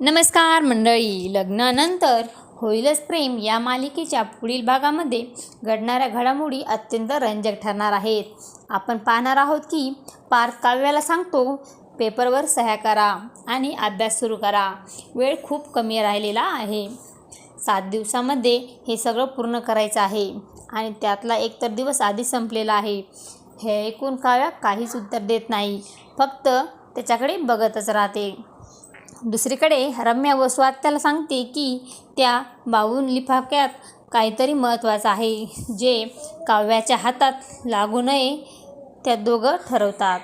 नमस्कार मंडळी लग्नानंतर होईलच प्रेम या मालिकेच्या पुढील भागामध्ये घडणाऱ्या घडामोडी अत्यंत रंजक ठरणार आहेत. आपण पाहणार आहोत की पार्थ काव्याला सांगतो पेपरवर सह्या करा आणि अभ्यास सुरू करा. वेळ खूप कमी राहिलेला आहे. सात दिवसामध्ये हे सगळं पूर्ण करायचं आहे आणि त्यातला एक तर दिवस आधी संपलेला आहे. हे ऐकून काव्या काहीच उत्तर देत नाही. फक्त त्याच्याकडे बघतच राहते. दुसरीकडे रम्या व स्वात त्याला सांगते की त्या बावून लिफाफ्यात काहीतरी महत्त्वाचं आहे जे काव्याच्या हातात लागू नये त्या दोघं ठरवतात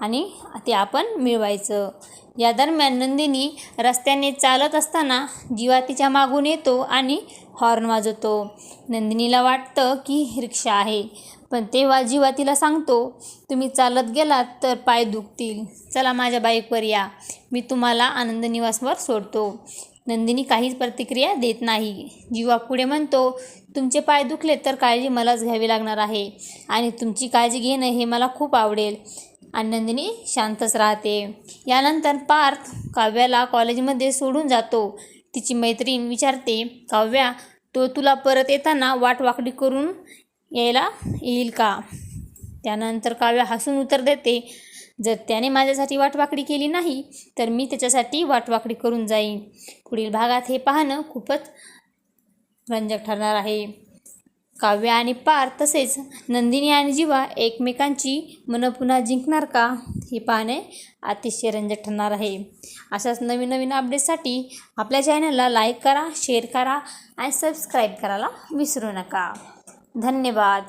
आणि ते आपण मिळवायचं. या दरम्यान नंदिनी रस्त्याने चालत असताना जीवा तिच्या मागून येतो आणि हॉर्न वाजवतो. नंदिनीला वाटतं की रिक्षा आहे. पण तेव्हा जीवा तिला सांगतो तुम्ही चालत गेलात तर पाय दुखतील. चला माझ्या बाईकवर या. मी तुम्हाला आनंद निवासवर सोडतो. नंदिनी काहीच प्रतिक्रिया देत नाही. जीवा पुढे म्हणतो तुमचे पाय दुखले तर काळजी मलाच घ्यावी लागणार आहे आणि तुमची काळजी घेणं हे मला खूप आवडेल. आनंदिनी शांतच राहते. यानंतर पार्थ काव्याला कॉलेजमध्ये सोडून जातो. तिची मैत्रीण विचारते काव्या तो तुला परत येताना वाटवाकडी करून यायला येईल का? त्यानंतर काव्या हसून उत्तर देते जर त्याने माझ्यासाठी वाटवाकडी केली नाही तर मी त्याच्यासाठी वाटवाकडी करून जाईन. पुढील भागात हे पाहणं खूपच रंजक ठरणार आहे. काव्य आणि पार तसेच नंदिनी आणि जीवा एकमेकांची मनं पुन्हा जिंकणार का? हे पाहणे अतिशय रंजक ठरणार आहे. अशाच नवीन नवीन अपडेटसाठी आपल्या चॅनलला लाईक करा शेअर करा आणि सबस्क्राईब करायला विसरू नका. धन्यवाद.